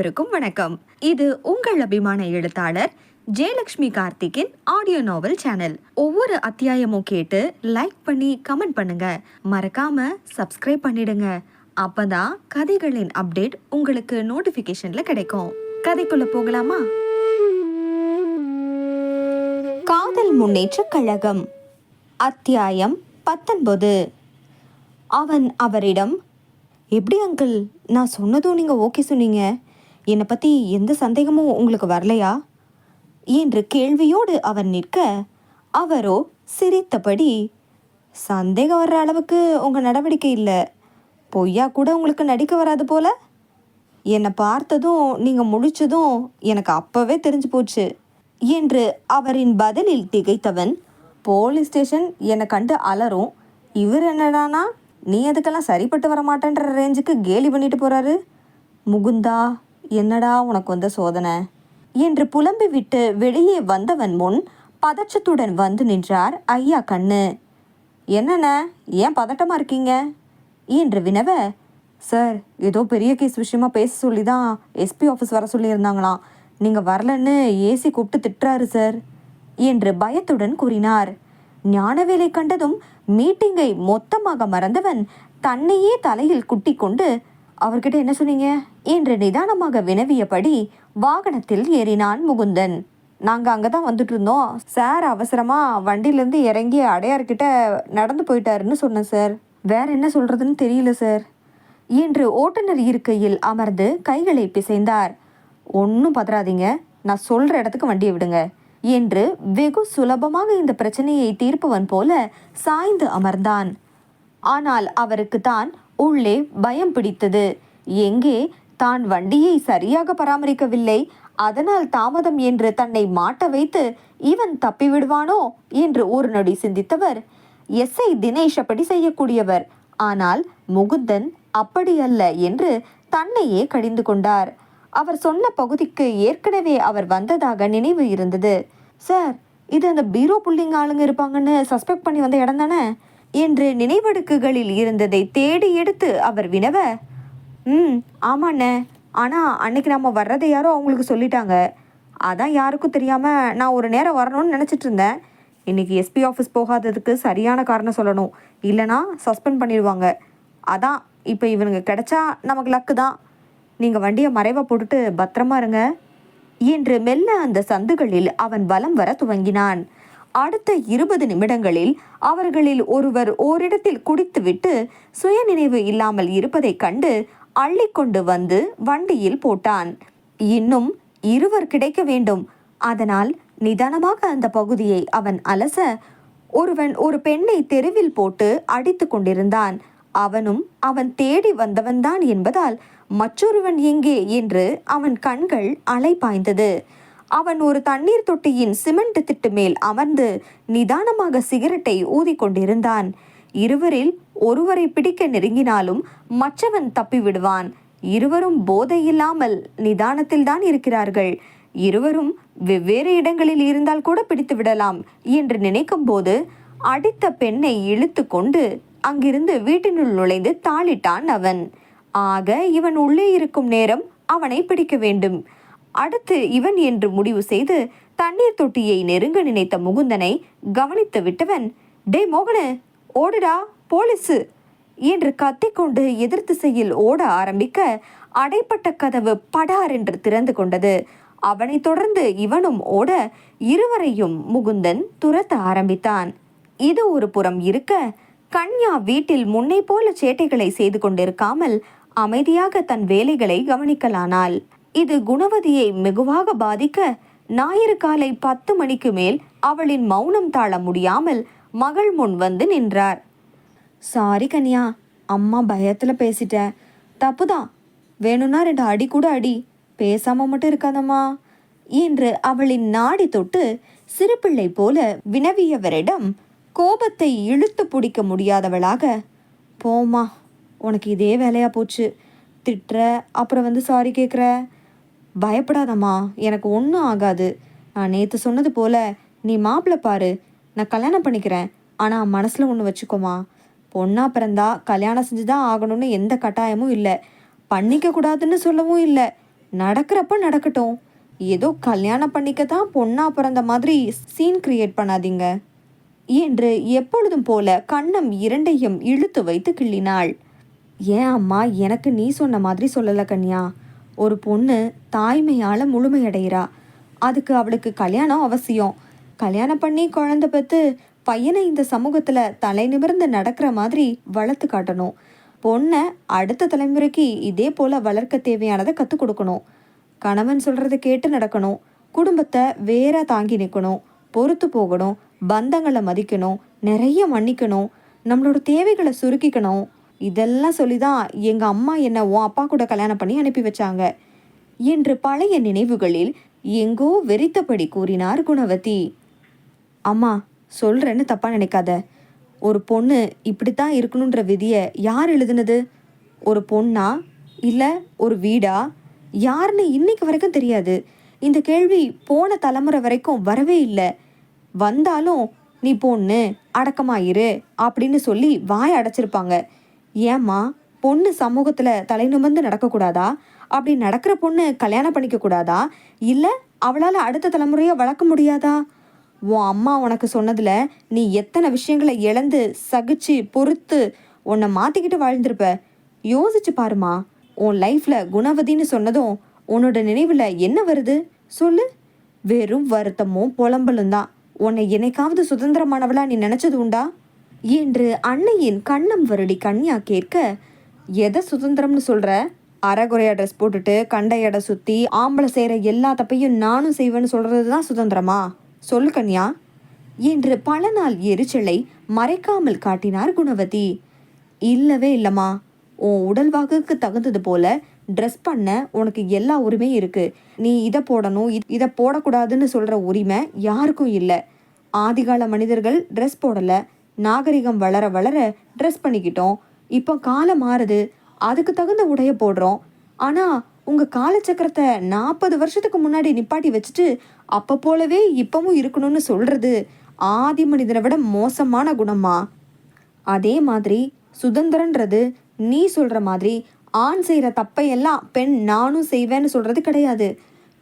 அனைவருக்கும் வணக்கம். இது உங்கள் அபிமான எழுத்தாளர் ஜெயலக்ஷ்மி கார்த்திக்கின் ஆடியோ நாவல் சேனல் ஒவ்வொரு அத்தியாயமும் கேட்டு லைக் பண்ணி கமெண்ட் பண்ணுங்க. மறக்காம சப்ஸ்கிரைப் பண்ணிடுங்க. அப்பதான் கதைகளின் அப்டேட் உங்களுக்கு நோட்டிபிகேஷன்ல கிடைக்கும். கதைக்குள்ள போகலாமா? காதல் முன்னேற்ற கழகம். அத்தியாயம் பத்தொன்பது. அவன் அவரிடம் எப்படி அங்கிள் நான் சொன்னதும் நீங்கள் ஓகே சொன்னீங்க. என்னை பற்றி எந்த சந்தேகமும் உங்களுக்கு வரலையா? என்று கேள்வியோடு அவர் நிற்க அவரோ சிரித்தபடி சந்தேகம் வர்ற அளவுக்கு உங்கள் நடவடிக்கை இல்லை. பொய்யா கூட உங்களுக்கு நடிக்க வராது போல. என்னை பார்த்ததும் நீங்கள் முழிச்சதும் எனக்கு அப்போவே தெரிஞ்சு போச்சு என்று அவரின் பதிலில் திகைத்தவன் போலீஸ் ஸ்டேஷன் என்னை கண்டு அலறும். இவர் என்னடானா? நீ அதுக்கெல்லாம் சரிப்பட்டு வர மாட்டேன்ற ரேஞ்சுக்கு கேலி பண்ணிட்டு போகிறாரு முகுந்தா என்னடா உனக்கு வந்த சோதனை? என்று புலம்பி விட்டு வெளியே வந்தவன் முன் பதற்றத்துடன் வந்து நின்றார் ஐயா கண்ணு. என்னண்ண ஏன் பதட்டமா இருக்கீங்க? என்று வினவ சார் ஏதோ பெரிய கேஸ் விஷயமா பேச சொல்லி தான் எஸ்பி ஆஃபீஸ் வர சொல்லியிருந்தாங்களாம். நீங்கள் வரலன்னு ஏசி கூப்பிட்டு திட்டுறாரு சார் என்று பயத்துடன் கூறினார். ஞானவேலை கண்டதும் மீட்டிங்கை மொத்தமாக மறந்தவன் தன்னையே தலையில் குட்டி கொண்டு அவர்கிட்ட என்ன சொன்னீங்க? என்று நிதானமாக வினவியபடி வாகனத்தில் ஏறினான் முகுந்தன். நாங்கள் அங்கே தான் வந்துட்டு இருந்தோம் சார் அவசரமாக வண்டியிலேருந்து இறங்கி அடையார்கிட்ட நடந்து போயிட்டாருன்னு சொன்னேன் சார். வேற என்ன சொல்கிறதுன்னு தெரியல சார். என்று ஓட்டுநர் இருக்கையில் அமர்ந்து கைகளை பிசைந்தார். ஒன்றும் பதறாதீங்க. நான் சொல்கிற இடத்துக்கு வண்டியை விடுங்க. என்று வெகு சுலபமாக இந்த பிரச்சனையை தீர்ப்பவன் போல சாய்ந்து அமர்ந்தான். ஆனால் அவருக்கு தான் உள்ளே பயம் பிடித்தது. எங்கே? தான் வண்டியை சரியாக பராமரிக்கவில்லை. அதனால் தாமதம் என்று தன்னை மாட்ட வைத்து இவன் தப்பிவிடுவானோ என்று ஒரு நொடி சிந்தித்தவர். எஸ்ஐ தினேஷ் அப்படி செய்யக்கூடியவர். ஆனால் முகுந்தன் அப்படி அல்ல என்று தன்னையே கடிந்து கொண்டார். அவர் சொன்ன பகுதிக்கு ஏற்கனவே அவர் வந்ததாக நினைவு இருந்தது. சார் இது அந்த பீரோ புள்ளிங்க ஆளுங்க இருப்பாங்கன்னு சஸ்பெக்ட் பண்ணி வந்த இடம் தானே? என்று நினைவடுக்குகளில் இருந்ததை தேடி எடுத்து அவர் வினவ ம் ஆமாண்ணே. ஆனால் அன்னைக்கு நம்ம வர்றதை யாரோ அவங்களுக்கு சொல்லிட்டாங்க. அதான் யாருக்கும் தெரியாமல் நான் ஒரு நேரம் வரணும்னு நினச்சிட்டு இருந்தேன். இன்றைக்கி எஸ்பி ஆஃபீஸ் போகாததுக்கு சரியான காரணம் சொல்லணும். இல்லைனா சஸ்பெண்ட் பண்ணிடுவாங்க. அதான் இப்போ இவனுங்க கிடைச்சா நமக்கு லக்கு தான். நீங்கள் வண்டியை மறைவாக போட்டுட்டு பத்திரமா இருங்க. என்று மெல்ல அந்த சந்துகளில் அவன் பலம் வர துவங்கினான். அடுத்த இருபது நிமிடங்களில் அவர்களில் ஒருவர் ஓரிடத்தில் குடித்துவிட்டு சுயநினைவு இல்லாமல் இருப்பதைக் கண்டு அள்ளிக்கொண்டு வந்து வண்டியில் போட்டான். இன்னும் இருவர் கிடைக்க வேண்டும். அதனால் நிதானமாக அந்த பகுதியை அவன் அலச ஒருவன் ஒரு பெண்ணை தெருவில் போட்டு அடித்து கொண்டிருந்தான். அவனும் அவன் தேடி வந்தவன்தான் என்பதால் மற்றொருவன் எங்கே என்று அவன் கண்கள் அலைபாய்ந்தது. அவன் ஒரு தண்ணீர் தொட்டியின் சிமெண்ட் திட்டு மேல் அமர்ந்து நிதானமாக சிகரெட்டை ஊதிக்கொண்டிருந்தான். இருவரில் ஒருவரை பிடிக்க நெருங்கினாலும் மற்றவன் தப்பிவிடுவான் இருவரும் போதையில்லாமல் நிதானத்தில்தான் இருக்கிறார்கள். இருவரும் வெவ்வேறு இடங்களில் இருந்தால் கூட பிடித்து விடலாம் என்று நினைக்கும்போது அடித்த பெண்ணை இழுத்து கொண்டு அங்கிருந்து வீட்டினுள் நுழைந்து தாளிட்டான் அவன். ஆக இவன் உள்ளே இருக்கும் நேரம் அவனை பிடிக்க வேண்டும். அடுத்து இவன் என்று முடிவு செய்து தண்ணீர் தொட்டியை நெருங்க நினைத்த முகுந்தனை கவனித்து விட்டவன் டே மோகனு ஓடுடா போலீஸு! என்று கத்திக்கொண்டு எதிர் திசையில் ஓட ஆரம்பிக்க அடைப்பட்ட கதவு படார் என்று திறந்து கொண்டது. அவனைத் தொடர்ந்து இவனும் ஓட இருவரையும் முகுந்தன் துரத்த ஆரம்பித்தான். இது ஒரு புறம் இருக்க கன்யா வீட்டில் முன்னை போல சேட்டைகளை செய்து கொண்டிருக்காமல் அமைதியாக தன் வேலைகளை கவனிக்கலானாள். இது குணவதியை வெகுவாக பாதிக்க ஞாயிறு காலை பத்து மணிக்கு மேல் அவளின் மௌனம் தாழ முடியாமல் மகள் முன் வந்து நின்றார். சாரி கன்யா அம்மா பயத்தில் பேசிட்டேன் தப்புதான் வேணும்னா ரெண்டு அடி கூட அடி. பேசாம மட்டும் இருக்காதம்மா. என்று அவளின் நாடி தொட்டு சிறுபிள்ளை போல வினவியவரிடம் கோபத்தை இழுத்து பிடிக்க முடியாதவளாக போமா உனக்கு இதே வேலையா போச்சு. திட்டுற அப்புறம் வந்து சாரி கேட்குற பயப்படாதம்மா எனக்கு ஒன்றும் ஆகாது. நான் நேற்று சொன்னது போல் நீ மாப்பிள்ளை பாரு நான் கல்யாணம் பண்ணிக்கிறேன். ஆனால் மனசில் ஒன்று வச்சுக்கோமா. பொண்ணா பிறந்தா கல்யாணம் செஞ்சு தான் ஆகணும்னு எந்த கட்டாயமும் இல்லை. பண்ணிக்க கூடாதுன்னு சொல்லவும் இல்லை. நடக்கிறப்ப நடக்கட்டும். ஏதோ கல்யாணம் பண்ணிக்க தான் பொண்ணா பிறந்த மாதிரி சீன் கிரியேட் பண்ணாதீங்க. என்று எப்பொழுதும் போல கண்ணம் இரண்டையும் இழுத்து வைத்து கிள்ளினாள். ஏன் அம்மா எனக்கு நீ சொன்ன மாதிரி சொல்லலை கன்யா. ஒரு பொண்ணு தாய்மையால் முழுமையடைகிறா. அதுக்கு அவளுக்கு கல்யாணம் அவசியம். கல்யாணம் பண்ணி குழந்தை பெற்று பையனை இந்த சமூகத்தில் தலை நிமிர்ந்து நடக்கிற மாதிரி வளர்த்து காட்டணும். பொண்ணை அடுத்த தலைமுறைக்கு இதே போல் வளர்க்க தேவையானதை கற்றுக் கொடுக்கணும். கணவன் சொல்கிறத கேட்டு நடக்கணும். குடும்பத்தை வேற தாங்கி நிற்கணும் பொறுத்து போகணும். பந்தங்களை மதிக்கணும். நிறைய மன்னிக்கணும். நம்மளோட தேவைகளை சுருக்கிக்கணும். இதெல்லாம் சொல்லி தான் எங்கள் அம்மா என்னை உன் அப்பா கூட கல்யாணம் பண்ணி அனுப்பி வச்சாங்க. என்று பழைய நினைவுகளில் எங்கோ வெறித்தபடி கூறினார் குணவதி. அம்மா சொல்கிறேன்னு தப்பாக நினைக்காத. ஒரு பொண்ணு இப்படித்தான் இருக்கணுன்ற விதியை யார் எழுதுனது? ஒரு பொண்ணா? இல்லை ஒரு வீடா? யாருன்னு இன்னைக்கு வரைக்கும் தெரியாது. இந்த கேள்வி போன தலைமுறை வரைக்கும் வரவே இல்லை. வந்தாலும் நீ பொண்ணு அடக்கமாயிரு அப்படின்னு சொல்லி வாய் அடைச்சிருப்பாங்க. ஏம்மா பொண்ணு சமூகத்தில் தலை நிமிர்ந்து நடக்கக்கூடாதா? அப்படி நடக்கிற பொண்ணு கல்யாணம் பண்ணிக்க கூடாதா இல்லை அவளால் அடுத்த தலைமுறையை வளர்க்க முடியாதா? உன் அம்மா உனக்கு சொன்னதில் நீ எத்தனை விஷயங்களை இழந்து சகிச்சு பொறுத்து உன்னை மாற்றிக்கிட்டு வாழ்ந்திருப்ப? யோசிச்சு பாருமா உன் லைஃப்பில் குணவதின்னு சொன்னதும் உன்னோட நினைவில் என்ன வருது? சொல்லு. வெறும் வருத்தமும் புலம்பலும் தான். உன்னை என்னைக்காவது சுதந்திரமானவளா நீ நினச்சது உண்டா? என்று அன்னையின் கண்ணம் வருடி கன்யா கேட்க எதை சுதந்திரம்னு சொல்கிற அரைகுறையா ட்ரெஸ் போட்டுட்டு கண்ட எடை சுற்றி ஆம்பளை செய்கிற எல்லா தப்பையும் நானும் செய்வேன்னு சொல்கிறது தான் சுதந்திரமா? சொல்லு கன்யா. என்று பல நாள் எரிச்சலை மறைக்காமல் காட்டினார் குணவதி. இல்லவே இல்லைம்மா. உன் உடல் வாக்குக்கு தகுந்தது போல ட்ரெஸ் பண்ண உனக்கு எல்லா உரிமையும் இருக்குது நீ இதை போடணும் இதை போடக்கூடாதுன்னு சொல்கிற உரிமை யாருக்கும் இல்லை. ஆதிகால மனிதர்கள் ட்ரெஸ் போடலை. நாகரிகம் வளர வளர ட்ரெஸ் பண்ணிக்கிட்டோம். இப்போ காலம் மாறுது. அதுக்கு தகுந்த உடைய போடுறோம். ஆனால் உங்கள் காலச்சக்கரத்தை நாற்பது வருஷத்துக்கு முன்னாடி நிப்பாட்டி வச்சுட்டு அப்போ போலவே இப்பவும் இருக்கணும்னு சொல்கிறது ஆதி மனிதனை விட மோசமான குணமா அதே மாதிரி சுதந்திரன்றது நீ சொல்கிற மாதிரி ஆண் செய்கிற தப்பையெல்லாம் பெண் நானும் செய்வேன்னு சொல்கிறது கிடையாது.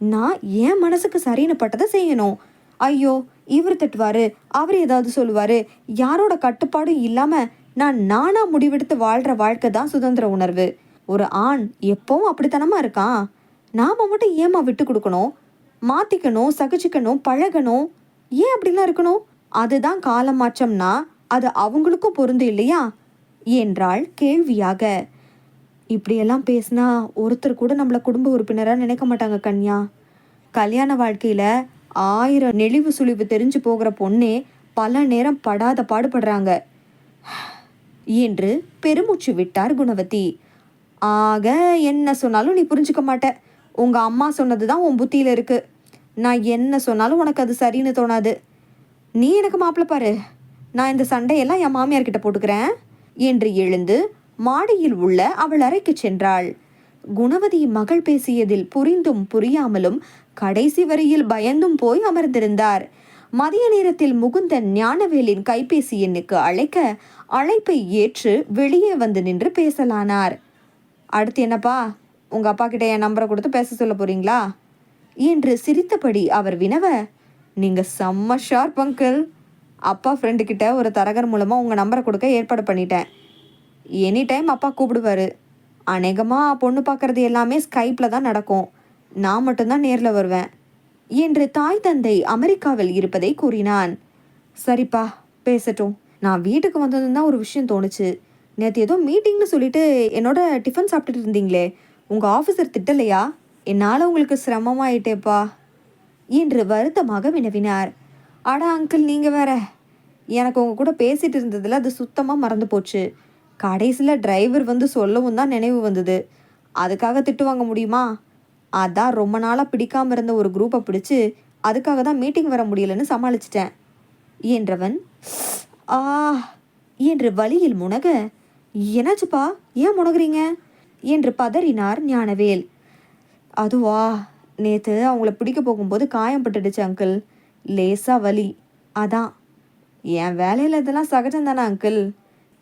நான் என் மனசுக்கு சரின்னு பட்டதை செய்யணும். ஐயோ இவர் தட்டுவார் அவர் ஏதாவது சொல்லுவாரு. யாரோட கட்டுப்பாடும் இல்லாம நான் நானா முடிவெடுத்து வாழ்ற வாழ்க்கை தான் சுதந்திர உணர்வு. ஒரு ஆண் எப்பவும் அப்படித்தனமா இருக்கான் நாம மட்டும் ஏமா விட்டு கொடுக்கணும்? மாத்திக்கணும் சகிச்சுக்கணும் பழகணும்? ஏன் அப்படிலாம் இருக்கணும்? அதுதான் காலம் மாற்றம்னா அது அவங்களுக்கும் பொருந்து இல்லையா? என்றாள் கேள்வியாக. இப்படியெல்லாம் பேசினா ஒருத்தர் கூட நம்மளை குடும்ப உறுப்பினராக நினைக்க மாட்டாங்க கன்யா. கல்யாண வாழ்க்கையில் ஆயிரம் நெளிவு சுழிவு தெரிஞ்சு போகிற பொண்ணே பல நேரம் படாத பாடுபடுறாங்க. என்று பெருமூச்சு விட்டார் குணவதி. ஆக என்ன சொன்னாலும் நீ புரிஞ்சுக்க மாட்ட. உங்க அம்மா சொன்னது தான் உன் புத்தியில் இருக்கு. நான் என்ன சொன்னாலும் உனக்கு அது சரின்னு தோணாது. நீ எனக்கு மாப்பிள்ள பாரு. நான் இந்த சண்டையெல்லாம் என் மாமியார் கிட்ட போட்டுக்கிறேன். என்று எழுந்து மாடியில் உள்ள அவள் அறைக்கு சென்றாள். குணவதி மகள் பேசியதில் புரிந்தும் புரியாமலும் கடைசி வரியில் பயந்தும் போய் அமர்ந்திருந்தார். மதிய நேரத்தில் முகுந்தன் ஞானவேலின் கைபேசி எண்ணுக்கு அழைக்க அழைப்பை ஏற்று வெளியே வந்து நின்று பேசலானார். அடுத்து என்னப்பா உங்க அப்பா கிட்ட என் நம்பரை கொடுத்து பேச சொல்ல போறீங்களா? என்று சிரித்தபடி அவர் வினவ நீங்க செம்ம ஷார்ப் அங்கிள் அப்பா ஃப்ரெண்டு கிட்ட ஒரு தரகர் மூலமா உங்க நம்பரை கொடுக்க ஏற்பாடு பண்ணிட்டேன். எனி டைம் அப்பா கூப்பிடுவாரு. அநேகமாக பொண்ணு பார்க்கறது எல்லாமே ஸ்கைப்பில் தான் நடக்கும். நான் மட்டும்தான் நேரில் வருவேன். என்று தாய் தந்தை அமெரிக்காவில் இருப்பதை கூறினான். சரிப்பா பேசட்டும். நான் வீட்டுக்கு வந்ததும் தான் ஒரு விஷயம் தோணுச்சு. நேற்று ஏதோ மீட்டிங்னு சொல்லிட்டு என்னோட டிஃபன் சாப்பிட்டுட்டு இருந்தீங்களே உங்கள் ஆஃபீஸர் திட்டலையா? என்னால் உங்களுக்கு சிரமமாயிட்டேப்பா என்று வருத்தமாக வினவினார். அடா அங்கிள் நீங்கள் வேற. எனக்கு உங்கள் கூட பேசிகிட்டு இருந்ததில் அது சுத்தமாக மறந்து போச்சு. கடைசியில் டிரைவர் வந்து சொல்லவும் தான் நினைவு வந்தது. அதுக்காக திட்டு வாங்க முடியுமா? அதான் ரொம்ப நாளாக பிடிக்காமல் இருந்த ஒரு குரூப்பை பிடிச்சி அதுக்காக தான் மீட்டிங் வர முடியலன்னு சமாளிச்சிட்டேன். என்றவன் ஆ என்று வழியில் முனக என்னாச்சுப்பா? ஏன் முனகுறீங்க? என்று பதறினார் ஞானவேல். அதுவா நேற்று அவங்கள பிடிக்க போகும்போது காயம் பட்டுடுச்சு அங்கிள் லேசாக வலி. அதான். என் வேலையில் இதெல்லாம் சகஜம்தானே அங்கிள்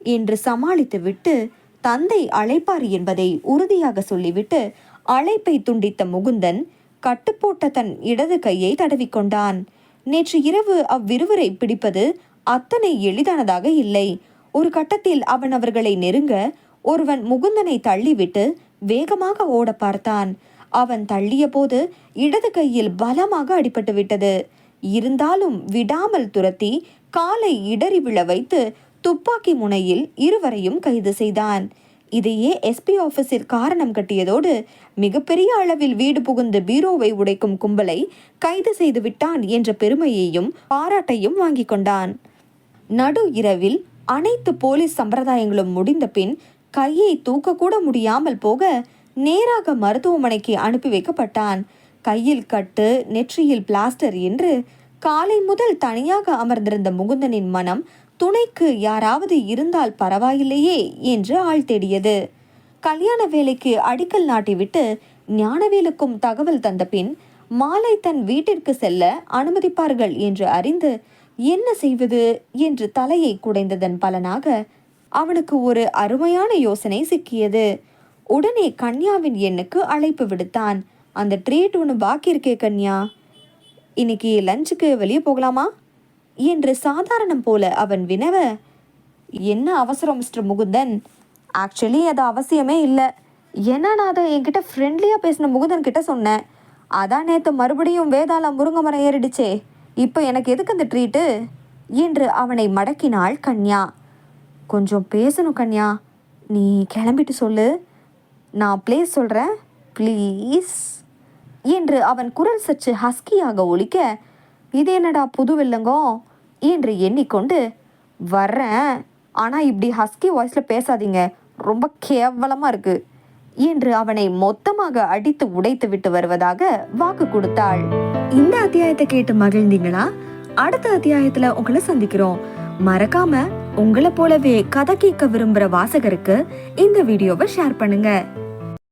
என்று சமாளித்து விட்டு தந்தை அழைப்பார் என்பதை உறுதியாக சொல்லிவிட்டு அழைப்பை துண்டித்த முகுந்தன் கட்டுப்போட்ட தன் இடது கையை தடவிக்கொண்டான். நேற்று இரவு அவ்விருவரை பிடிப்பது அத்தனை எளிதானதாக இல்லை. ஒரு கட்டத்தில் அவன் அவர்களை நெருங்க ஒருவன் முகுந்தனை தள்ளிவிட்டு வேகமாக ஓட பார்த்தான். அவன் தள்ளிய போது இடது கையில் பலமாக அடிபட்டு விட்டது. இருந்தாலும் விடாமல் துரத்தி காலை இடறி விழ வைத்து துப்பாக்கி முனையில் இருவரையும் கைது செய்தான். இதையே எஸ்பி ஆஃபீஸில் காரணம் கட்டியதோடு மிகப்பெரிய அளவில் வீடு புகுந்து பீரோவை உடைக்கும் கும்பலை கைது செய்து விட்டான் என்ற பெருமையையும் பாராட்டையும் வாங்கி கொண்டான். நடு இரவில் அனைத்து போலீஸ் சம்பிரதாயங்களும் முடிந்த பின் கையை தூக்கக்கூட முடியாமல் போக நேராக மருத்துவமனைக்கு அனுப்பி வைக்கப்பட்டான். கையில் கட்டு நெற்றியில் பிளாஸ்டர் என்று காலை முதல் தனியாக அமர்ந்திருந்த முகுந்தனின் மனம் துணைக்கு யாராவது இருந்தால் பரவாயில்லையே என்று ஆள் தேடியது. கல்யாண வேலைக்கு அடிக்கல் நாட்டிவிட்டு ஞானவேலுக்கும் தகவல் தந்த பின் மாலை தன் வீட்டிற்கு செல்ல அனுமதிப்பார்கள் என்று அறிந்து என்ன செய்வது? என்று தலையை குடைந்ததன் பலனாக அவனுக்கு ஒரு அருமையான யோசனை சிக்கியது. உடனே கன்யாவின் எண்ணுக்கு அழைப்பு விடுத்தான். அந்த ட்ரீட் ஒன்று பாக்கி இருக்கே கன்யா. இன்னைக்கு லஞ்சுக்கு வெளியே போகலாமா? என்று சாதாரணம் போல அவன் வினவ என்ன அவசரம் மிஸ்டர் முகுந்தன்? ஆக்சுவலி அது அவசியமே இல்லை. ஏன்னா நான் அதை என்கிட்ட ஃப்ரெண்ட்லியாக பேசின முகுந்தன் கிட்ட சொன்னேன். அதான் நேற்று மறுபடியும் வேதாளம் முருங்கை மரம் ஏறிடுச்சே. இப்போ எனக்கு எதுக்கு அந்த ட்ரீட்டு என்று அவனை மடக்கினாள் கன்யா. கொஞ்சம் பேசணும் கன்யா. நீ கிளம்பிட்டு சொல்லு. நான் ப்ளேஸ் சொல்கிறேன் ப்ளீஸ் என்று அவன் குரல் சற்று ஹஸ்கியாக ஒலிக்க இது என்னடா புது வில்லங்கம் என்று எண்ணிக்கொண்டு வர்றேன். ஆனால் இப்படி ஹஸ்கி வாய்ஸில் பேசாதீங்க. ரொம்ப கேவலமாக இருக்கு. என்று அவனை மொத்தமாக அடித்து உடைத்து விட்டு வருவதாக வாக்கு கொடுத்தாள். இந்த அத்தியாயத்தை கேட்டு மகிழ்ந்தீங்களா? அடுத்த அத்தியாயத்தில் உங்களை சந்திக்கிறோம். மறக்காம உங்களை போலவே கதை கேட்க விரும்புகிற வாசகருக்கு இந்த வீடியோவை ஷேர் பண்ணுங்க.